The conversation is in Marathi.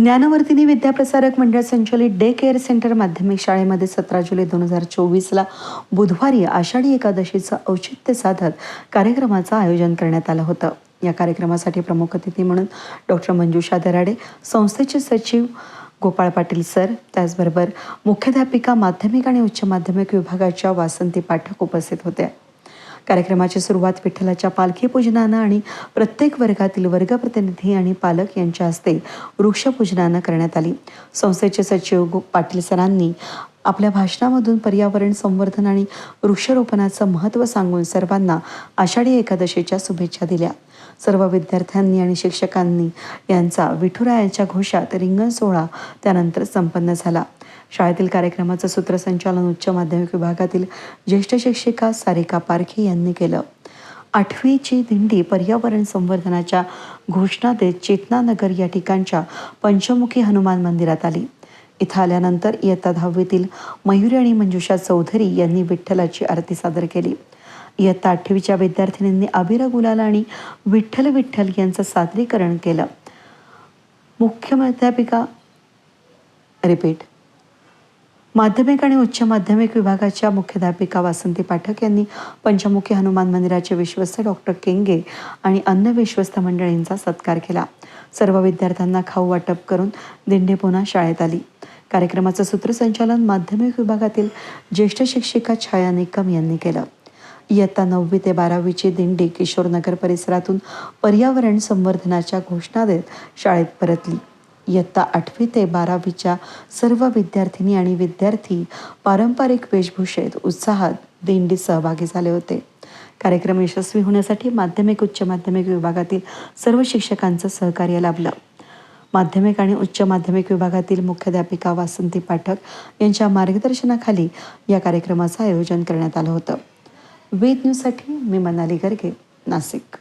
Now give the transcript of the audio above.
ज्ञानवर्धिनी विद्याप्रसारक मंडळ संचलित डे केअर सेंटर माध्यमिक शाळेमध्ये सतरा जुलै दोन हजार चोवीसला बुधवारी आषाढी एकादशीचं औचित्य साधत कार्यक्रमाचं आयोजन करण्यात आलं होतं. या कार्यक्रमासाठी प्रमुख अतिथी म्हणून डॉक्टर मंजुषा दराडे संस्थेचे सचिव गोपाळ पाटील सर त्याचबरोबर मुख्याध्यापिका माध्यमिक आणि उच्च माध्यमिक विभागाच्या वासंती पाठक उपस्थित होत्या कार्यक्रमाची सुरुवात विठ्ठलाच्या पालखी पूजनानं आणि प्रत्येक वर्गातील वर्गप्रतिनिधी आणि पालक यांच्या हस्ते वृक्षपूजनानं करण्यात आली. संस्थेचे सचिव पाटील सरांनी आपल्या भाषणामधून पर्यावरण संवर्धन आणि वृक्षारोपणाचं महत्त्व सांगून सर्वांना आषाढी एकादशीच्या शुभेच्छा दिल्या. सर्व विद्यार्थ्यांनी आणि शिक्षकांनी यांचा विठुरायाच्या घोषात रिंगण सोहळा त्यानंतर संपन्न झाला. शाळेतील कार्यक्रमाचं सूत्रसंचालन उच्च माध्यमिक विभागातील ज्येष्ठ शिक्षिका सारिका पारखे यांनी केलं. आठवीची दिंडी पर्यावरण संवर्धनाच्या घोषणा देत चेतनानगर या ठिकाणच्या पंचमुखी हनुमान मंदिरात आली. इथं आल्यानंतर इयत्ता दहावीतील मयुरी आणि मंजुषा चौधरी यांनी विठ्ठलाची आरती सादर केली. इयत्ता आठवीच्या विद्यार्थिनींनी अबिरा गुलाल आणि विठ्ठल विठ्ठल यांचं सादरीकरण केलं. मुख्य मुख्याध्यापिका रिपीट. माध्यमिक आणि उच्च माध्यमिक विभागाच्या मुख्याध्यापिका वासंती पाठक यांनी पंचमुखी हनुमान मंदिराचे विश्वस्त डॉक्टर केंगे आणि अन्य विश्वस्त मंडळींचा सत्कार केला. सर्व विद्यार्थ्यांना खाऊ वाटप करून दिंडी पुन्हा शाळेत आली. कार्यक्रमाचं सूत्रसंचालन माध्यमिक विभागातील ज्येष्ठ शिक्षिका छाया निकम यांनी केलं. इयत्ता नववी ते बारावीची दिंडी किशोरनगर परिसरातून पर्यावरण संवर्धनाच्या घोषणा देत शाळेत परतली. इयत्ता आठवी ते बारावीच्या सर्व विद्यार्थिनी आणि विद्यार्थी पारंपरिक वेशभूषेत उत्साहात दिंडीत सहभागी झाले होते. कार्यक्रम यशस्वी होण्यासाठी माध्यमिक उच्च माध्यमिक विभागातील सर्व शिक्षकांचं सहकार्य लाभलं. माध्यमिक आणि उच्च माध्यमिक विभागातील मुख्याध्यापिका वासंती पाठक यांच्या मार्गदर्शनाखाली या कार्यक्रमाचं आयोजन करण्यात आलं होतं. वेद न्यूजसाठी मी मनाली गर्गे नाशिक.